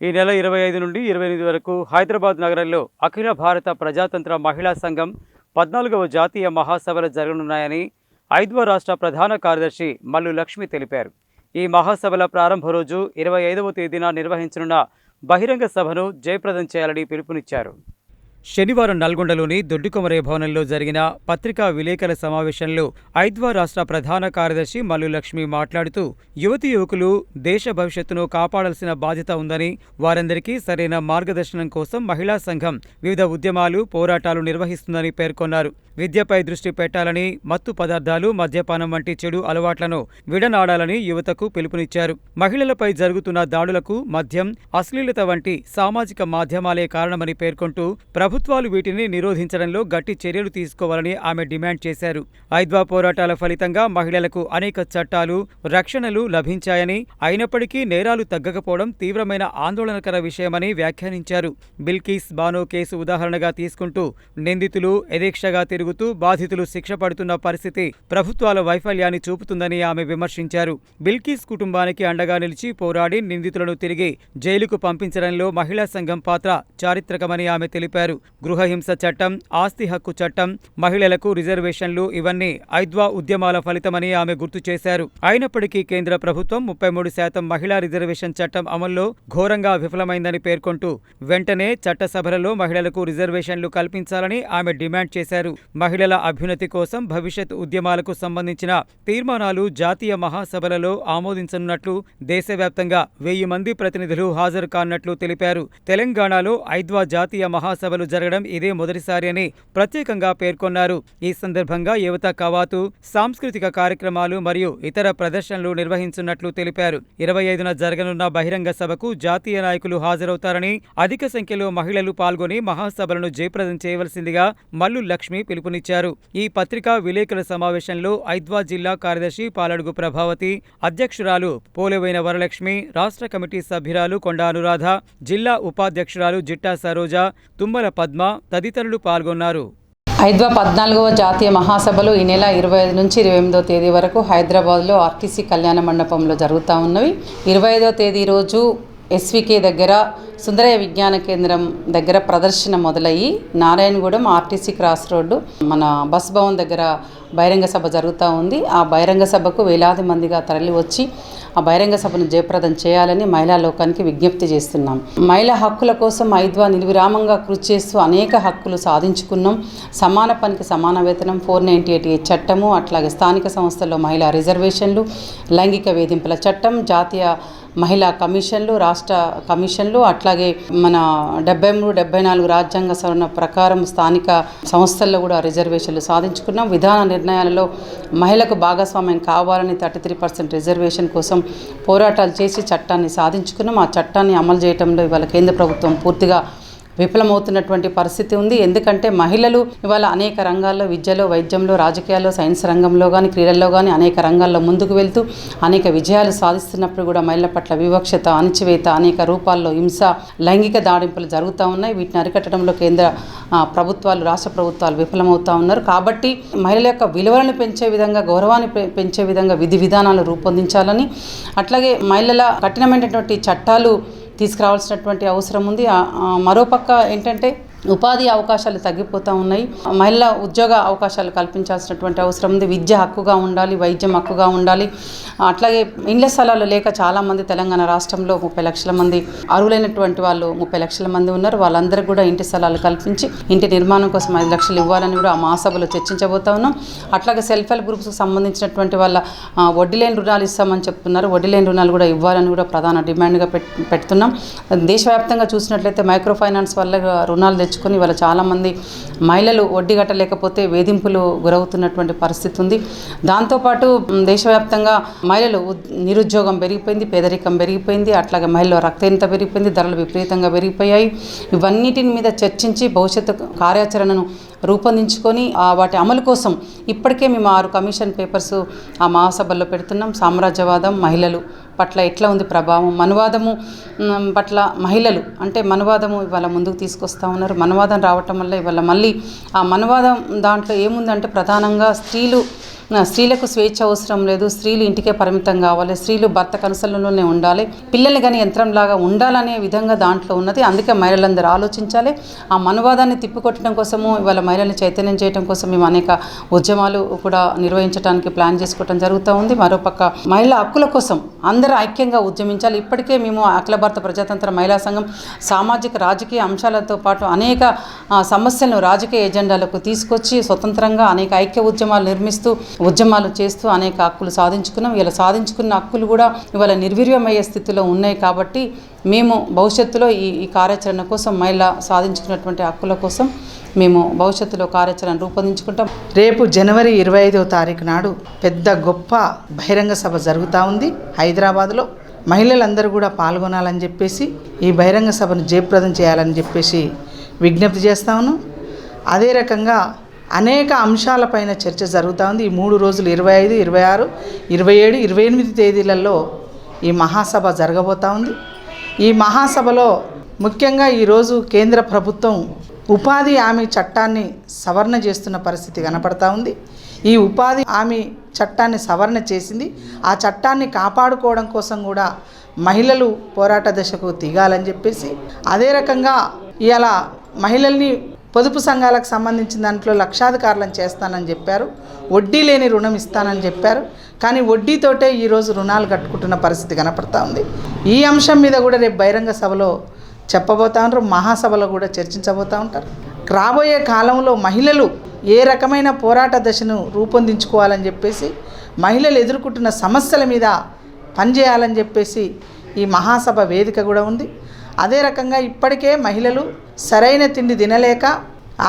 ఈ నెల ఇరవై ఐదు నుండి ఇరవై ఎనిమిది వరకు హైదరాబాద్ నగరంలో అఖిల భారత ప్రజాతంత్ర మహిళా సంఘం పద్నాలుగవ జాతీయ మహాసభలు జరగనున్నాయని ఐదవ రాష్ట్ర ప్రధాన కార్యదర్శి మల్లు లక్ష్మి తెలిపారు. ఈ మహాసభల ప్రారంభ రోజు ఇరవై ఐదవ తేదీన నిర్వహించనున్న బహిరంగ సభను జయప్రదం చేయాలని పిలుపునిచ్చారు. శనివారం నల్గొండలోని దొడ్డుకొమరే భవనంలో జరిగిన పత్రికా విలేకరుల సమావేశంలో ఐద్వా రాష్ట్ర ప్రధాన కార్యదర్శి మల్లులక్ష్మి మాట్లాడుతూ యువతి యువకులు దేశ భవిష్యత్తును కాపాడాల్సిన బాధ్యత ఉందని వారందరికీ సరైన మార్గదర్శనం కోసం మహిళా సంఘం వివిధ ఉద్యమాలు పోరాటాలు నిర్వహిస్తుందని పేర్కొన్నారు. విద్యపై దృష్టి పెట్టాలని మత్తు పదార్థాలు మద్యపానం వంటి చెడు అలవాట్లను విడనాడాలని యువతకు పిలుపునిచ్చారు. మహిళలపై జరుగుతున్న దాడులకు మద్యం అశ్లీలత వంటి సామాజిక మాధ్యమాలే కారణమని పేర్కొంటూ ప్రభు ప్రభుత్వాలు వీటిని నిరోధించడంలో గట్టి చర్యలు తీసుకోవాలని ఆమె డిమాండ్ చేశారు. ఐద్వా పోరాటాల ఫలితంగా మహిళలకు అనేక చట్టాలు రక్షణలు లభించాయని అయినప్పటికీ నేరాలు తగ్గకపోవడం తీవ్రమైన ఆందోళనకర విషయమని వ్యాఖ్యానించారు. బిల్కీస్ బానో కేసు ఉదాహరణగా తీసుకుంటూ నిందితులు యథేక్షగా తిరుగుతూ బాధితులు శిక్ష పడుతున్న పరిస్థితి ప్రభుత్వాల వైఫల్యాన్ని చూపుతుందని ఆమె విమర్శించారు. బిల్కీస్ కుటుంబానికి అండగా నిలిచి పోరాడి నిందితులను తిరిగి జైలుకు పంపించడంలో మహిళా సంఘం పాత్ర చారిత్రకమని ఆమె తెలిపారు. గృహహింస చట్టం ఆస్తి హక్కు చట్టం మహిళలకు రిజర్వేషన్లు ఇవన్నీ ఐద్వా ఉద్యమాల ఫలితమని ఆమె గుర్తు చేశారు. అయినప్పటికీ కేంద్ర ప్రభుత్వం ముప్పై మూడు శాతం మహిళా రిజర్వేషన్ చట్టం అమల్లో ఘోరంగా విఫలమైందని పేర్కొంటూ వెంటనే చట్టసభలలో మహిళలకు రిజర్వేషన్లు కల్పించాలని ఆమె డిమాండ్ చేశారు. మహిళల అభ్యున్నతి కోసం భవిష్యత్ ఉద్యమాలకు సంబంధించిన తీర్మానాలు జాతీయ మహాసభలలో ఆమోదించనున్నట్లు దేశవ్యాప్తంగా వెయ్యి మంది ప్రతినిధులు హాజరు కానున్నట్లు తెలిపారు. తెలంగాణలో ఐద్వా జాతీయ మహాసభలు జరగడం ఇదే మొదటిసారి అని ప్రత్యేకంగా పేర్కొన్నారు. ఈ సందర్భంగా యువత కవాతు సాంస్కృతిక కార్యక్రమాలు మరియు ఇతర ప్రదర్శనలు నిర్వహించున్నట్లు తెలిపారు. ఇరవై ఐదున జరగనున్న బహిరంగ సభకు జాతీయ నాయకులు హాజరవుతారని అధిక సంఖ్యలో మహిళలు పాల్గొని మహాసభలను జయప్రదం చేయవలసిందిగా మల్లు లక్ష్మి పిలుపునిచ్చారు. ఈ పత్రికా విలేకరుల సమావేశంలో ఐద్వా జిల్లా కార్యదర్శి పాలడుగు ప్రభావతి అధ్యక్షురాలు పోలేవైన వరలక్ష్మి రాష్ట్ర కమిటీ సభ్యురాలు కొండ అనురాధ జిల్లా ఉపాధ్యక్షురాలు జిట్టా సరోజ తుమ్మల పద్మ తదితరులు పాల్గొన్నారు. హైదరాబాద్ పద్నాలుగవ జాతీయ మహాసభలు ఈ నెల ఇరవై ఐదు నుంచి ఇరవై ఎనిమిదో తేదీ వరకు హైదరాబాద్లో ఆర్టీసీ కళ్యాణ మండపంలో జరుగుతూ ఉన్నవి. ఇరవై ఐదో తేదీ రోజు ఎస్వికే దగ్గర సుందరయ్య విజ్ఞాన కేంద్రం దగ్గర ప్రదర్శన మొదలయ్యి నారాయణగూడెం ఆర్టీసీ క్రాస్ రోడ్డు మన బస్ భవన్ దగ్గర బహిరంగ సభ జరుగుతూ ఉంది. ఆ బహిరంగ సభకు వేలాది మందిగా తరలి వచ్చి ఆ బహిరంగ సభను జయప్రదం చేయాలని మహిళా లోకానికి విజ్ఞప్తి చేస్తున్నాం. మహిళా హక్కుల కోసం ఐద్వా నిర్విరామంగా కృషి చేస్తూ అనేక హక్కులు సాధించుకున్నాం. సమాన పనికి సమాన వేతనం ఫోర్ నైంటీ ఎయిట్ ఏ చట్టము అట్లాగే స్థానిక సంస్థల్లో మహిళా రిజర్వేషన్లు లైంగిక వేధింపుల చట్టం జాతీయ మహిళా కమిషన్లు రాష్ట్ర కమిషన్లు అట్లాగే మన డెబ్బై మూడు డెబ్బై నాలుగు రాజ్యాంగ సవరణ ప్రకారం స్థానిక సంస్థల్లో కూడా రిజర్వేషన్లు సాధించుకున్నాం. విధాన నిర్ణయాలలో మహిళకు భాగస్వామ్యం కావాలని థర్టీ త్రీ పర్సెంట్ రిజర్వేషన్ కోసం పోరాటాలు చేసి చట్టాన్ని సాధించుకున్నాం. ఆ చట్టాన్ని అమలు చేయడంలో ఇవాళ కేంద్ర ప్రభుత్వం పూర్తిగా విఫలమవుతున్నటువంటి పరిస్థితి ఉంది. ఎందుకంటే మహిళలు ఇవాళ అనేక రంగాల్లో విద్యలో వైద్యంలో రాజకీయాల్లో సైన్స్ రంగంలో కానీ క్రీడల్లో కానీ అనేక రంగాల్లో ముందుకు వెళ్తూ అనేక విజయాలు సాధిస్తున్నప్పుడు కూడా మహిళల పట్ల వివక్షత అణచివేత అనేక రూపాల్లో హింస లైంగిక దాడింపులు జరుగుతూ ఉన్నాయి. వీటిని అరికట్టడంలో కేంద్ర ప్రభుత్వాలు రాష్ట్ర ప్రభుత్వాలు విఫలమవుతూ ఉన్నారు. కాబట్టి మహిళల యొక్క విలువలను పెంచే విధంగా గౌరవాన్ని పె- పెంచే విధంగా విధి విధానాలు రూపొందించాలని అట్లాగే మహిళల కఠినమైనటువంటి చట్టాలు తీసుకురావాల్సినటువంటి అవసరం ఉంది. మరోపక్క ఏంటంటే ఉపాధి అవకాశాలు తగ్గిపోతూ ఉన్నాయి. మహిళల ఉద్యోగ అవకాశాలు కల్పించాల్సినటువంటి అవసరం ఉంది. విద్య హక్కుగా ఉండాలి వైద్యం హక్కుగా ఉండాలి. అట్లాగే ఇండ్ల స్థలాలు లేక చాలామంది తెలంగాణ రాష్ట్రంలో ముప్పై లక్షల మంది అరువులైనటువంటి వాళ్ళు ముప్పై లక్షల మంది ఉన్నారు. వాళ్ళందరికీ కూడా ఇంటి స్థలాలు కల్పించి ఇంటి నిర్మాణం కోసం ఐదు లక్షలు ఇవ్వాలని కూడా ఆ మహాసభలో చర్చించబోతా ఉన్నాం. అట్లాగే సెల్ఫ్ హెల్ప్ గ్రూప్స్కి సంబంధించినటువంటి వాళ్ళ వడ్డీలైన వడ్డీ లేని రుణాలు ఇస్తామని చెప్తున్నారు. వడ్డీ లేని రుణాలు కూడా ఇవ్వాలని కూడా ప్రధాన డిమాండ్గా పెట్ పెడుతున్నాం. దేశవ్యాప్తంగా చూసినట్లయితే మైక్రో ఫైనాన్స్ వల్ల రుణాలు తెచ్చుకొని వాళ్ళ చాలామంది మహిళలు వడ్డీ కట్టలేకపోతే వేధింపులు గురవుతున్నటువంటి పరిస్థితి ఉంది. దాంతోపాటు దేశవ్యాప్తంగా మహిళలు నిరుద్యోగం పెరిగిపోయింది పేదరికం పెరిగిపోయింది అట్లాగే మహిళల రక్తహీనత పెరిగిపోయింది ధరలు విపరీతంగా పెరిగిపోయాయి. ఇవన్నిటిని మీద చర్చించి భవిష్యత్తు కార్యాచరణను రూపొందించుకొని వాటి అమలు కోసం ఇప్పటికే మేము ఆరు కమిషన్ పేపర్స్ ఆ మహాసభల్లో పెడుతున్నాం. సామ్రాజ్యవాదం మహిళలు పట్ల ఎట్లా ఉంది ప్రభావం? మనువాదము పట్ల మహిళలు అంటే మనువాదము ఇవాళ ముందుకు తీసుకొస్తా ఉన్నారు. మనువాదం రావటం వల్ల ఇవాళ మళ్ళీ ఆ మనువాదం దాంట్లో ఏముందంటే ప్రధానంగా స్త్రీలు స్త్రీలకు స్వేచ్ఛ అవసరం లేదు. స్త్రీలు ఇంటికే పరిమితం కావాలి. స్త్రీలు భర్త కనుసలలోనే ఉండాలి. పిల్లల్ని కానీ యంత్రంలాగా ఉండాలనే విధంగా దాంట్లో ఉన్నది. అందుకే మహిళలందరూ ఆలోచించాలి. ఆ మనవాదాన్ని తిప్పికొట్టడం కోసము ఇవాళ మహిళల్ని చైతన్యం చేయడం కోసం మేము అనేక ఉద్యమాలు కూడా నిర్వహించడానికి ప్లాన్ చేసుకోవడం జరుగుతూ ఉంది. మరోపక్క మహిళల హక్కుల కోసం అందరూ ఐక్యంగా ఉద్యమించాలి. ఇప్పటికే మేము అఖిల భారత ప్రజాతంత్ర మహిళా సంఘం సామాజిక రాజకీయ అంశాలతో పాటు అనేక సమస్యలను రాజకీయ ఎజెండాలకు తీసుకొచ్చి స్వతంత్రంగా అనేక ఐక్య ఉద్యమాలు నిర్మిస్తూ ఉద్యమాలు చేస్తూ అనేక హక్కులు సాధించుకున్నాం. ఇలా సాధించుకున్న హక్కులు కూడా ఇవాళ నిర్వీర్యమయ్యే స్థితిలో ఉన్నాయి కాబట్టి మేము భవిష్యత్తులో ఈ ఈ కార్యాచరణ కోసం మహిళ సాధించుకున్నటువంటి హక్కుల కోసం మేము భవిష్యత్తులో కార్యాచరణ రూపొందించుకుంటాం. రేపు జనవరి ఇరవై ఐదవ తారీఖు నాడు పెద్ద గొప్ప బహిరంగ సభ జరుగుతూ ఉంది. హైదరాబాద్లో మహిళలందరూ కూడా పాల్గొనాలని చెప్పేసి ఈ బహిరంగ సభను జయప్రదం చేయాలని చెప్పేసి విజ్ఞప్తి చేస్తాను అదే రకంగా అనేక అంశాలపైన చర్చ జరుగుతూ ఉంది. ఈ మూడు రోజులు ఇరవై ఐదు ఇరవై ఆరు ఇరవై ఏడు ఇరవై ఎనిమిది తేదీలలో ఈ మహాసభ జరగబోతూ ఉంది. ఈ మహాసభలో ముఖ్యంగా ఈరోజు కేంద్ర ప్రభుత్వం ఉపాధి హామీ చట్టాన్ని సవరణ చేస్తున్న పరిస్థితి కనపడతా ఉంది. ఈ ఉపాధి హామీ చట్టాన్ని సవరణ చేసింది. ఆ చట్టాన్ని కాపాడుకోవడం కోసం కూడా మహిళలు పోరాట దశకు దిగాలని చెప్పేసి అదే రకంగా ఇలా మహిళల్ని పొదుపు సంఘాలకు సంబంధించిన దాంట్లో లక్షాధికారులను చేస్తానని చెప్పారు. వడ్డీ లేని రుణం ఇస్తానని చెప్పారు. కానీ వడ్డీతోటే ఈరోజు రుణాలు కట్టుకుంటున్న పరిస్థితి కనపడతా ఉంది. ఈ అంశం మీద కూడా రేపు బహిరంగ సభలో చెప్పబోతా ఉంటారు. మహాసభలో కూడా చర్చించబోతూ ఉంటారు. రాబోయే కాలంలో మహిళలు ఏ రకమైన పోరాట దశను రూపొందించుకోవాలని చెప్పేసి మహిళలు ఎదుర్కొంటున్న సమస్యల మీద పనిచేయాలని చెప్పేసి ఈ మహాసభ వేదిక కూడా ఉంది. అదే రకంగా ఇప్పటికే మహిళలు సరైన తిండి తినలేక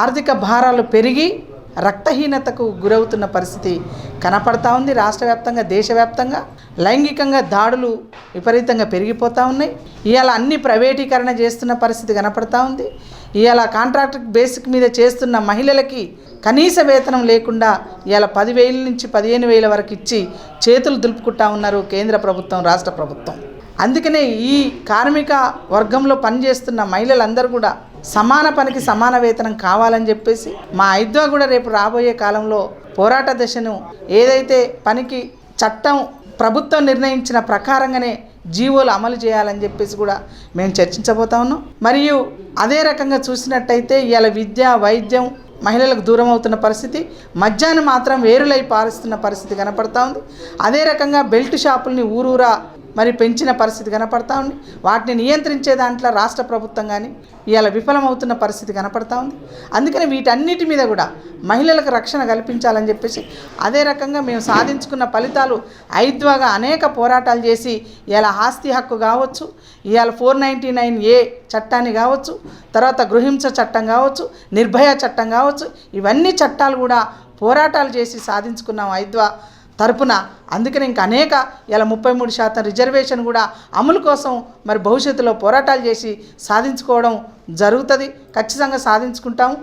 ఆర్థిక భారాలు పెరిగి రక్తహీనతకు గురవుతున్న పరిస్థితి కనపడతా ఉంది. రాష్ట్ర వ్యాప్తంగా దేశవ్యాప్తంగా లైంగికంగా దాడులు విపరీతంగా పెరిగిపోతూ ఉన్నాయి. ఇవాళ అన్ని ప్రైవేటీకరణ చేస్తున్న పరిస్థితి కనపడతా ఉంది. ఇవాళ కాంట్రాక్ట్ బేసిక్ మీద చేస్తున్న మహిళలకి కనీస వేతనం లేకుండా ఇవాళ పదివేల నుంచి పదిహేను వేల వరకు ఇచ్చి చేతులు దులుపుకుంటా ఉన్నారు కేంద్ర ప్రభుత్వం రాష్ట్ర ప్రభుత్వం. అందుకనే ఈ కార్మిక వర్గంలో పనిచేస్తున్న మహిళలందరూ కూడా సమాన పనికి సమాన వేతనం కావాలని చెప్పేసి మా ఐద్వా కూడా రేపు రాబోయే కాలంలో పోరాట దశను ఏదైతే పనికి చట్టం ప్రభుత్వం నిర్ణయించిన ప్రకారంగానే జీవోలు అమలు చేయాలని చెప్పేసి కూడా మేము చర్చించబోతా ఉన్నాం. మరియు అదే రకంగా చూసినట్టయితే ఇవాళ విద్య వైద్యం మహిళలకు దూరం అవుతున్న పరిస్థితి మధ్యాహ్నం మాత్రం వేరులై పారుస్తున్న పరిస్థితి కనపడతా ఉంది. అదే రకంగా బెల్ట్ షాపుల్ని ఊరూరా మరి పెంచిన పరిస్థితి కనపడతా ఉంది. వాటిని నియంత్రించే దాంట్లో రాష్ట్ర ప్రభుత్వం కానీ ఇవాళ విఫలమవుతున్న పరిస్థితి కనపడతా ఉంది. అందుకని వీటన్నిటి మీద కూడా మహిళలకు రక్షణ కల్పించాలని చెప్పేసి అదే రకంగా మేము సాధించుకున్న ఫలితాలు ఐద్వాగా అనేక పోరాటాలు చేసి ఇవాళ ఆస్తి హక్కు కావచ్చు ఇవాళ ఫోర్ నైంటీ నైన్ ఏ చట్టాన్ని కావచ్చు తర్వాత గృహింస చట్టం కావచ్చు నిర్భయ చట్టం కావచ్చు ఇవన్నీ చట్టాలు కూడా పోరాటాలు చేసి సాధించుకున్నాం ఐద్వా తరపున. అందుకని ఇంకా అనేక ఇలా ముప్పై మూడు శాతం రిజర్వేషన్ కూడా అమలు కోసం మరి భవిష్యత్తులో పోరాటాలు చేసి సాధించుకోవడం జరుగుతుంది. ఖచ్చితంగా సాధించుకుంటాము.